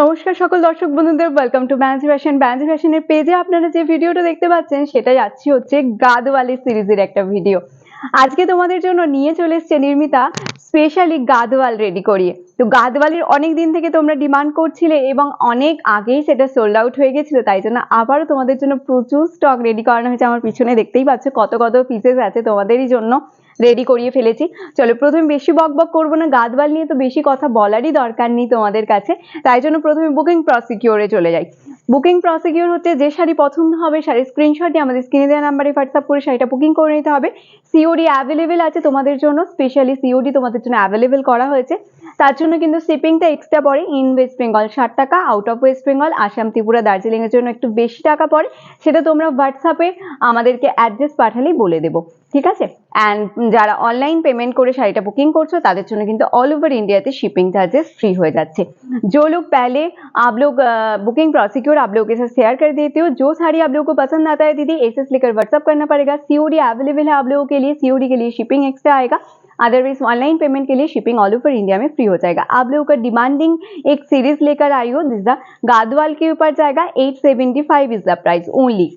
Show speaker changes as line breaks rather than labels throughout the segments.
নমস্কার সকল দর্শক বন্ধুদের welcome to Bans fashion Bans ফ্যাশনের পেজে আপনারা যে ভিডিওটা দেখতে পাচ্ছেন সেটাই যাচ্ছি হচ্ছে গাদওয়ালি সিরিজের একটা ভিডিও আজকে তোমাদের জন্য নিয়ে চলে এসছে নির্মিতা স্পেশালি গাদওয়াল রেডি করিয়ে। তো গাদওয়ালির অনেক দিন থেকে তোমরা ডিমান্ড করছিলে এবং অনেক আগেই সেটা সোল্ড আউট হয়ে গেছিল, তাই জন্য আবারও তোমাদের জন্য প্রচুর স্টক রেডি করানো হয়েছে। আমার পিছনে দেখতেই পাচ্ছ কত কত পিসেস আছে তোমাদেরই জন্য রেডি করিয়ে ফেলেছি। চলো প্রথমে বেশি বক বক করব না, গাদওয়াল নিয়ে তো বেশি কথা বলারই দরকার নেই তোমাদের কাছে, তাই জন্য প্রথমে বুকিং প্রসিকিউরে চলে যাই। বুকিং প্রসিকিউর হচ্ছে যে শাড়ি পছন্দ হবে শাড়ির স্ক্রিনশটই আমাদের স্ক্রিনে দেওয়া নাম্বারে হোয়াটসঅ্যাপ করে শাড়িটা বুকিং করে নিতে হবে। সিওডি অ্যাভেলেবেল আছে তোমাদের জন্য স্পেশালি সিওডি তোমাদের জন্য অ্যাভেলেবেল করা হয়েছে। তার জন্য কিন্তু শিপিংটা এক্সট্রা পড়ে ইন ওয়েস্ট বেঙ্গল ষাট টাকা out of West Bengal Assam Tripura দার্জিলিংয়ের জন্য একটু বেশি টাকা পড়ে। সেটা তোমরা হোয়াটসঅ্যাপে আমাদেরকে অ্যাড্রেস পাঠালেই বলে দেবো। ঠিক আছে? অ্যান্ড যারা অনলাইন পেমেন্ট করে শাড়িটা বুকিং করছো, তাদের জন্য কিন্তু অল ওভার ইন্ডিয়াতে शिपिंग चार्जेस फ्री हो जाते जो लोग पहले आप लोग बुकिंग प्रोसिक्योर आप लोगों के साथ शेयर कर देते हो जो साड़ी आप लोगों को पसंद आता है दीदी एक्सेस लेकर व्हाट्सअप करना पड़ेगा सीओडी अवेलेबल है आप लोगों के लिए सीओडी के लिए शिपिंग एक्स्ट्रा आएगा अदरवाइज़ ऑनलाइन पेमेंट के लिए शिपिंग ऑल ओवर इंडिया में फ्री हो जाएगा आप लोगों का डिमांडिंग एक सीरीज़ लेकर आई हो जिसका गादवाल के ऊपर जाएगा eight seventy five is the price only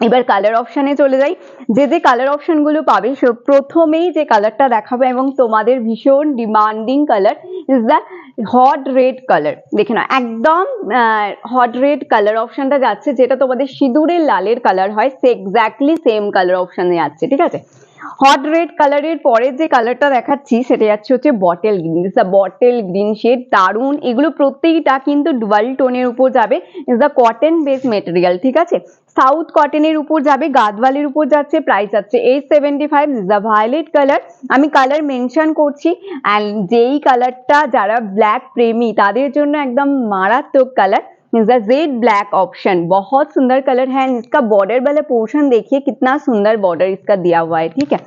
এবার কালার অপশানে চলে যাই। যে যে কালার অপশানগুলো পাবে প্রথমেই যে কালারটা দেখাবে এবং তোমাদের ভীষণ demanding colour is the hot red colour দেখে না একদম হট রেড কালার অপশানটা যাচ্ছে, যেটা তোমাদের সিঁদুরের লালের কালার হয়, সে এক্স্যাক্টলি সেম কালার অপশানে যাচ্ছে, ঠিক আছে? হট রেড কালারের পরে যে কালারটা দেখাচ্ছি, সেটা যাচ্ছে হচ্ছে bottle green is the bottle green shade দারুণ। এগুলো প্রত্যেকটা কিন্তু ডুয়াল টোনের উপর যাবে। Is the cotton base material ঠিক আছে? সাউথ কটনের উপর যাবে গাদওয়ালের উপর যাচ্ছে প্রাইস যাচ্ছে eight seventy five the violet colour আমি কালার মেনশন করছি অ্যান্ড যেই কালারটা যারা ব্ল্যাক প্রেমী, তাদের জন্য একদম মারাত্মক colour is the jade black option बहुत सुंदर कलर है। एंड इसका बॉर्डर वाला पोर्शन देखिए, कितना सुंदर बॉर्डर इसका दिया हुआ है, ठीक है?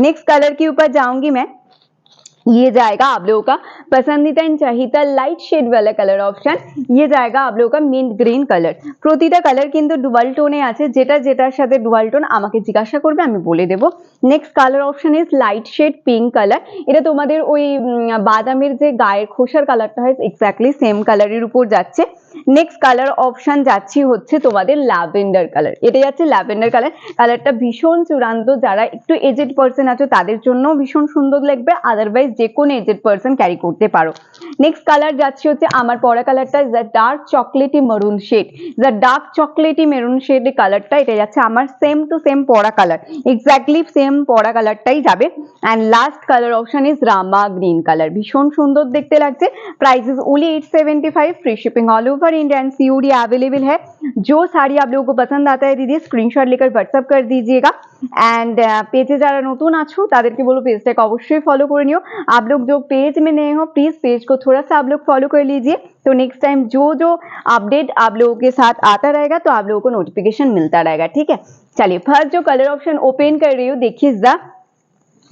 नेक्स्ट कलर के ऊपर जाऊँगी मैं। ये जाएगा आप लोगों का पसंदीदा एंड चाहिता লাইট শেড वाला কালার অপশন ये जाएगा आप लोगों का মিন্ট গ্রিন কালার প্রতিটা কালার কিন্তু ডুয়াল টোনে আছে যেটা যেটার সাথে ডুয়াল টোন আমাকে জিজ্ঞাসা করবে আমি বলে দেব next colour option is light shade pink colour এটা তোমাদের ওই উম, বাদামের যে গায়ের খোসার কালারটা হয় এক্স্যাক্টলি সেম কালারের উপর যাচ্ছে নেক্সট কালার অপশন যাচ্ছি হচ্ছে তোমাদের ল্যাভেন্ডার কালার এটা যাচ্ছে ল্যাভেন্ডার কালার কালারটা ভীষণ চূড়ান্ত যারা একটু এজেড পার্সন আছো তাদের জন্য ভীষণ সুন্দর লাগবে আদারওয়াইজ যে কোনো এজেড পার্সন ক্যারি করতে পারো নেক্সট কালার যাচ্ছে হচ্ছে আমার পরা কালারটা the dark chocolatey maroon shade the dark chocolatey maroon shade কালারটা এটা যাচ্ছে আমার সেম টু সেম পরা কালার এক্স্যাক্টলি সেম পরা কালারটাই যাবে and last colour option is Rama green colour भीषण सुंदर देखते लगते price is only eight seventy five free shipping all over India and COD available है जो साड़ी आप लोगों को पसंद आता है दीदी स्क्रीनशॉट लेकर व्हाट्सअप कर दीजिएगा एंड पेजे যারা নতুন আছো তাদেরকে বলবো পেজটাকে অবশ্যই ফলো করে নিও आप लोग जो पेज में नए हो प्लीज़ पेज को थोड़ा सा आप लोग फॉलो कर लीजिए। तो नेक्स्ट टाइम जो जो अपडेट आप लोगों के साथ आता रहेगा तो आप लोगों को नोटिफिकेशन मिलता रहेगा, ठीक है? चलिए फ़र्स्ट जो कलर ऑप्शन ओपन कर रही हूँ, देखिए ज़ा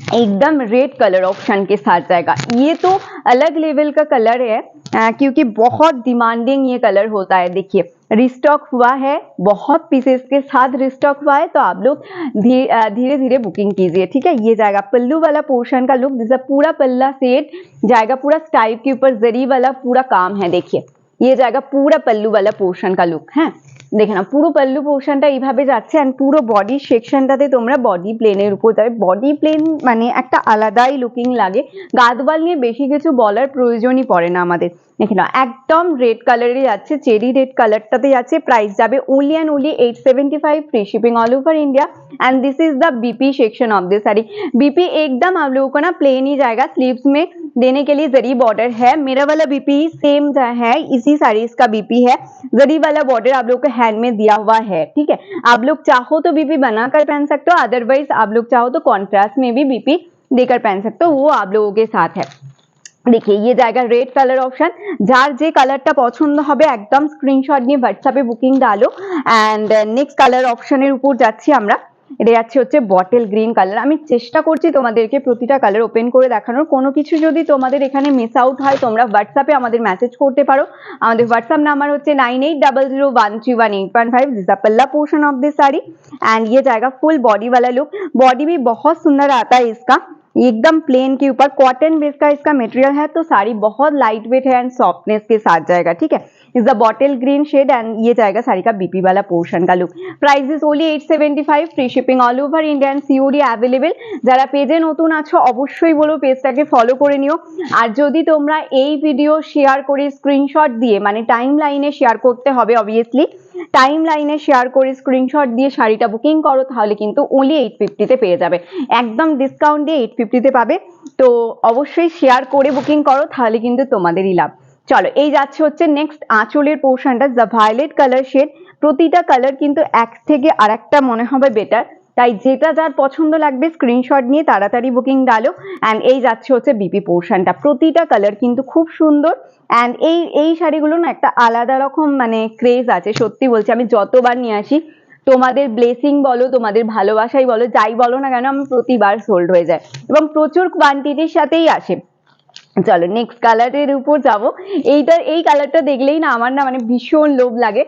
एकदम रेड कलर ऑप्शन के साथ जाएगा। ये तो अलग लेवल का कलर है। क्योंकि बहुत डिमांडिंग ये कलर होता है, देखिए। रिस्टॉक हुआ है, बहुत पीसेस के साथ रिस्टॉक हुआ है तो आप लोग धीरे धीरे बुकिंग कीजिए, ठीक है? ये जाएगा पल्लू वाला पोर्शन का लुक जैसा पूरा पल्ला सेट जाएगा, पूरा स्टाइप के ऊपर, जरी वाला पूरा काम है, देखिए। ये जाएगा पूरा पल्लू वाला पोर्शन का लुक है? দেখে না পুরো পাল্লু পোর্শনটা এইভাবে যাচ্ছে অ্যান্ড পুরো বডি সেকশনটাতে তোমরা বডি প্লেনের উপর যাবে বডি প্লেন মানে একটা আলাদাই লুকিং লাগে গাদওয়াল নিয়ে বেশি কিছু বলার প্রয়োজনই পড়ে না আমাদের দেখে নাও একদম রেড কালারে যাচ্ছে চেরি রেড কালারটাতে যাচ্ছে প্রাইস যাবে only and only eight seventy five free shipping all over India and this is the BP section of this sari BP एकदम आप लोगों को ना प्लेन ही जाएगा स्लीव्स में देने के लिए जरी बॉर्डर है मेरा वाला बीपी सेम है इसी साड़ीज का बीपी है जरी वाला बॉर्डर आप लोग को हैंड में दिया हुआ है ठीक है आप लोग चाहो तो बीपी बनाकर पहन सकते हो अदरवाइज आप लोग चाहो तो कॉन्ट्रास्ट में भी बीपी देकर पहन सकते हो वो आप लोगों के साथ है देखिए ये जाएगा रेड कलर ऑप्शन যার যে কালারটা পছন্দ হবে একদম স্ক্রিনশট নিয়ে হোয়াটসঅ্যাপে বুকিং ডালো অ্যান্ড নেক্সট কালার অপশনের উপর যাচ্ছি আমরা এটা যাচ্ছে হচ্ছে বটেল গ্রিন কালার আমি চেষ্টা করছি তোমাদেরকে প্রতিটা কালার ওপেন করে দেখানোর। কোনো কিছু যদি তোমাদের এখানে মিস আউট হয়, তোমরা হোয়াটসঅ্যাপে আমাদের মেসেজ করতে পারো। আমাদের হোয়াটসঅ্যাপ নাম্বার হচ্ছে nine eight double zero one three one eight one five this portion of of sari sari ইয়ে জায়গা ফুল বডিওয়ালা লুক বডি বি बॉडी সুন্দর बहुत सुंदर एकदम प्लेन के ऊपर कॉटन बेस का इसका मटेरियल है तो साड़ी बहुत लाइट वेट है एंड सॉफ्टनेस के साथ जाएगा ठीक है is the bottle green shade and ये जाएगा साड़ी का बीपी वाला पोर्शन का look price is only eight seventy five free shipping all over Indian COD available যারা পেজে নতুন আছো অবশ্যই বলো পেজটাকে ফলো করে নিও আর যদি তোমরা এই ভিডিও শেয়ার করে স্ক্রিনশট দিয়ে মানে টাইম লাইনে শেয়ার করতে হবে অবভিয়াসলি টাইম লাইনে শেয়ার করে স্ক্রিনশট দিয়ে শাড়িটা বুকিং করো, তাহলে কিন্তু ওনলি এইট ফিফটিতে পেয়ে যাবে। একদম ডিসকাউন্ট দিয়ে এইট ফিফটিতে পাবে। তো অবশ্যই শেয়ার করে বুকিং করো, তাহলে কিন্তু তোমাদেরই লাভ। চলো, এই যাচ্ছে হচ্ছে নেক্সট আঁচলের পোর্শনটা দ্য ভায়োলেট কালার শেড প্রতিটা কালার কিন্তু এক থেকে আরেকটা মনে হবে বেটার তাই যেটা যার পছন্দ লাগবে স্ক্রিনশট নিয়ে তাড়াতাড়ি বুকিং ডালো। অ্যান্ড এই যাচ্ছে হচ্ছে বিপি পোর্শনটা প্রতিটা কালার কিন্তু খুব সুন্দর। অ্যান্ড এই এই শাড়িগুলো না একটা আলাদা রকম মানে ক্রেজ আছে। সত্যি বলছি, আমি যতবার নিয়ে আসি, তোমাদের ব্লেসিং বলো, তোমাদের ভালোবাসাই বলো, যাই বলো না কেন, আমি প্রতিবার সোল্ড হয়ে যায়। এবং প্রচুর কোয়ান্টিটির সাথেই আসে। চলো নেক্সট কালারের উপর যাব। এইটার, এই কালারটা দেখলেই না আমার না মানে ভীষণ লোভ লাগে।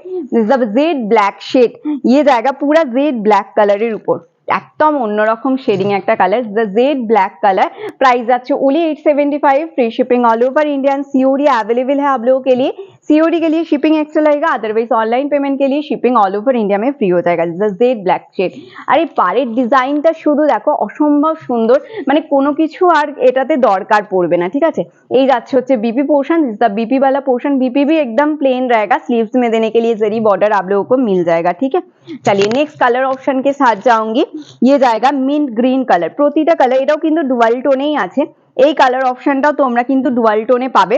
জেড ব্ল্যাক শেড ইয়ে জায়গা পুরা জেড ব্ল্যাক কালারের উপর। একদম অন্যরকম শেডিং একটা colour the jade black colour price আছে only eight seventy five free shipping all over Indian COD available হ্যাঁ डी अवेलेबल सीओडी के लिए शिपिंग एक्स्ट्रा लगेगा अदरवाइज ऑनलाइन पेमेंट के लिए शिपिंग ऑल ओवर इंडिया में फ्री हो जाएगा দ্য জেড ব্ল্যাক শেড আর এই পাড়ের ডিজাইনটা শুধু দেখো অসম্ভব সুন্দর মানে কোনো কিছু আর এটাতে দরকার পড়বে না ঠিক আছে এই যাচ্ছে হচ্ছে BP portion is the BP वाला पोर्शन बीपी भी एकदम प्लेन रहेगा स्लीव्स में देने के लिए जरी बॉर्डर आप लोगों को मिल जाएगा ठीक है चलिए नेक्स्ट कलर ऑप्शन के साथ जाऊंगी ये जाएगा মিন্ট গ্রিন কালার প্রতিটা কালার এটাও কিন্তু ডুয়াল টোনেই আছে এই কালার অপশনটাও তোমরা কিন্তু ডুয়াল টোনে পাবে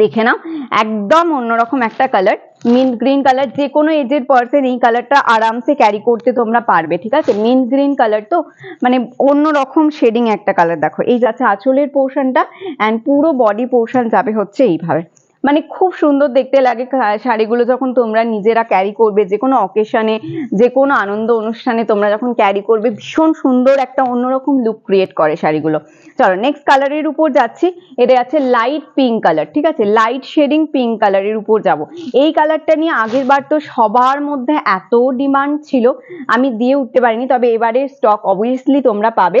দেখে নাও। একদম অন্যরকম একটা কালার মিন্ট গ্রিন কালার যে কোনো এজের পার্সন এই কালারটা আরামসে ক্যারি করতে তোমরা পারবে, ঠিক আছে? মিন্ট গ্রিন কালার তো মানে অন্যরকম শেডিং একটা কালার দেখো। এই যাচ্ছে আঁচলের পোর্শনটা অ্যান্ড পুরো বডি পোর্শন যাবে হচ্ছে এইভাবে। মানে খুব সুন্দর দেখতে লাগে শাড়িগুলো যখন তোমরা নিজেরা ক্যারি করবে, যে কোনো অকেশনে যে কোনো আনন্দ অনুষ্ঠানে তোমরা যখন ক্যারি করবে, ভীষণ সুন্দর একটা অন্যরকম লুক ক্রিয়েট করে শাড়িগুলো। চলো নেক্সট কালারের উপর যাচ্ছি, এটা আছে লাইট পিঙ্ক কালার ঠিক আছে? লাইট শেডিং পিঙ্ক কালারের উপর যাব। এই কালারটা নিয়ে আগের বার তো সবার মধ্যে এত ডিমান্ড ছিল, আমি দিয়ে উঠতে পারিনি, তবে এবারে স্টক অবভিয়াসলি তোমরা পাবে।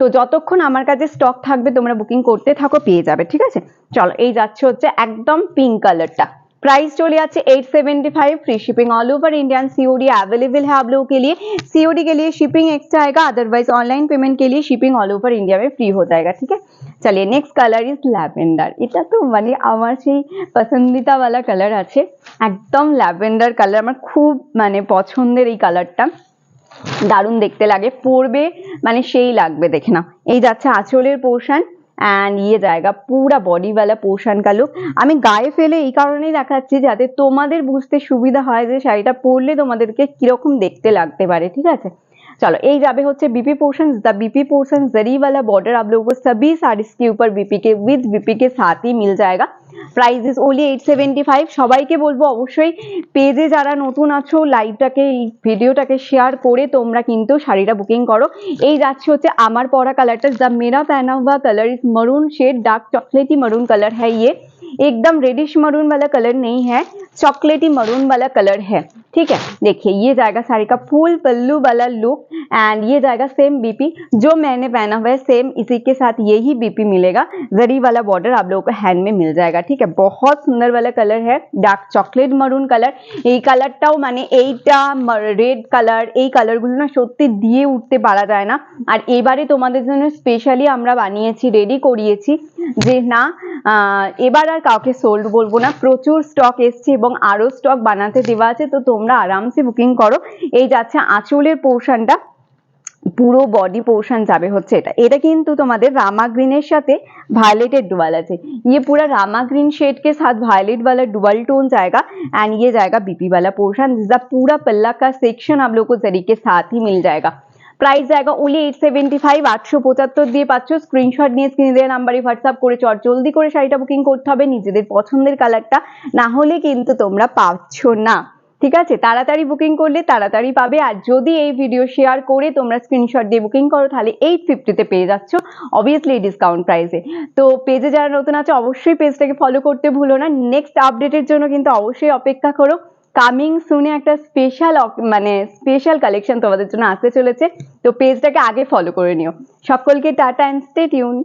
তো যতক্ষণ আমার কাছে স্টক থাকবে তোমরা বুকিং করতে থাকো পেয়ে যাবে ঠিক আছে চলো এই যাচ্ছে হচ্ছে একদম পিঙ্ক কালারটা प्राइस चले जाते eight seventy five free shipping all over Indian COD available है आप लोगों के लिए सीओडी के लिए शिपिंग एक्स्ट्रा आएगा अदरवाइज ऑनलाइन पेमेंट के लिए शिपिंग ऑल ओवर इंडिया में फ्री हो जाएगा ठीक है चलिए नेक्स्ट कलर इज ল্যাভেন্ডার এটা তো মানে আমার সেই পছন্দিতা वाला কালার আছে একদম ল্যাভেন্ডার কালার আমার খুব মানে পছন্দের এই কালারটা দারুণ দেখতে লাগে পরবে মানে সেই লাগবে দেখে নাও এই যাচ্ছে আঁচলের পোর্শন অ্যান্ড ইয়ে জায়গা পুরা বডি वाला পোর্শন का লুক আমি গায়ে ফেলে এই কারণেই দেখাচ্ছি যাতে তোমাদের বুঝতে সুবিধা হয় যে শাড়িটা পরলে তোমাদেরকে কিরকম দেখতে লাগতে পারে ঠিক আছে चलो एक जाबे होते BP portion the BP portion zari वाला बॉर्डर आप लोगों को सभी साड़ीज के ऊपर बीपी के विद बीपी के साथ ही मिल जाएगा price is only eight seventy five সবাইকে বলবো অবশ্যই পেজে যারা নতুন আছো লাইভটাকে এই ভিডিওটাকে শেয়ার করে তোমরা কিন্তু শাড়িটা বুকিং করো এই যাচ্ছে হচ্ছে আমার পরা কালারটা দ্য মেরা पहना हुआ colour is maroon shade dark chocolatey maroon colour है ये एकदम रेडिश मरून वाला कलर नहीं है चॉकलेटी मरून वाला कलर है ठीक है देखिए ये जाएगा साड़ी का फुल पल्लू वाला लुक एंड ये जाएगा सेम बीपी जो मैंने पहना हुआ है सेम इसी के साथ यही बीपी मिलेगा जरी वाला बॉर्डर आप लोगों को हैंड में मिल जाएगा ठीक है बहुत सुंदर वाला कलर है डार्क চকলেট মারুন কালার এই কালারটাও মানে এইটা রেড কালার এই কালারগুলো না সত্যি দিয়ে উঠতে পারা যায় না আর এবারে তোমাদের জন্য স্পেশালি আমরা বানিয়েছি রেডি করিয়েছি যে না আহ, এবার আর কাউকে সোল্ড বলবো না প্রচুর স্টক এসছে এবং আরো স্টক বানাতে দেওয়া আছে তো তোমরা আরামসে বুকিং করো এই যাচ্ছে আঁচলের পোর্শনটা পুরো বডি পোর্শন যাবে হচ্ছে এটা এটা কিন্তু তোমাদের रामा ग्रीन এর সাথে वायलेटेड डुअल আছে ये पूरा रामा ग्रीन शेड के साथ वायलेट वाला डुअल टोन जाएगा एंड ये जाएगा बीपी वाला पोर्शन जिसका पूरा पल्ला का सेक्शन आप लोग को जरी के साथ ही मिल जाएगा প্রাইস জায়গা ওনলি এইট সেভেন্টি ফাইভ আটশো পঁচাত্তর দিয়ে পাচ্ছ। স্ক্রিনশট নিয়ে স্ক্রিনে দেওয়া নাম্বারে হোয়াটসঅ্যাপ করে চট জলদি করে শাড়িটা বুকিং করতে হবে, নিজেদের পছন্দের কালারটা না হলে কিন্তু তোমরা পাচ্ছ না। ঠিক আছে? তাড়াতাড়ি বুকিং করলে তাড়াতাড়ি পাবে। আর যদি এই ভিডিও শেয়ার করে তোমরা স্ক্রিনশট দিয়ে বুকিং করো, তাহলে এইট ফিফটিতে পেয়ে যাচ্ছ অবভিয়াসলি ডিসকাউন্ট প্রাইসে তো পেজে যারা নতুন আছে, অবশ্যই পেজটাকে ফলো করতে ভুলো না। নেক্সট আপডেটের জন্য কিন্তু অবশ্যই অপেক্ষা করো। কামিং সুনে একটা স্পেশাল মানে স্পেশাল কালেকশন তোমাদের জন্য আসতে চলেছে। তো পেজটাকে আগে ফলো করে নিও। সকলকে টাটা অ্যান্ড স্টে টিউন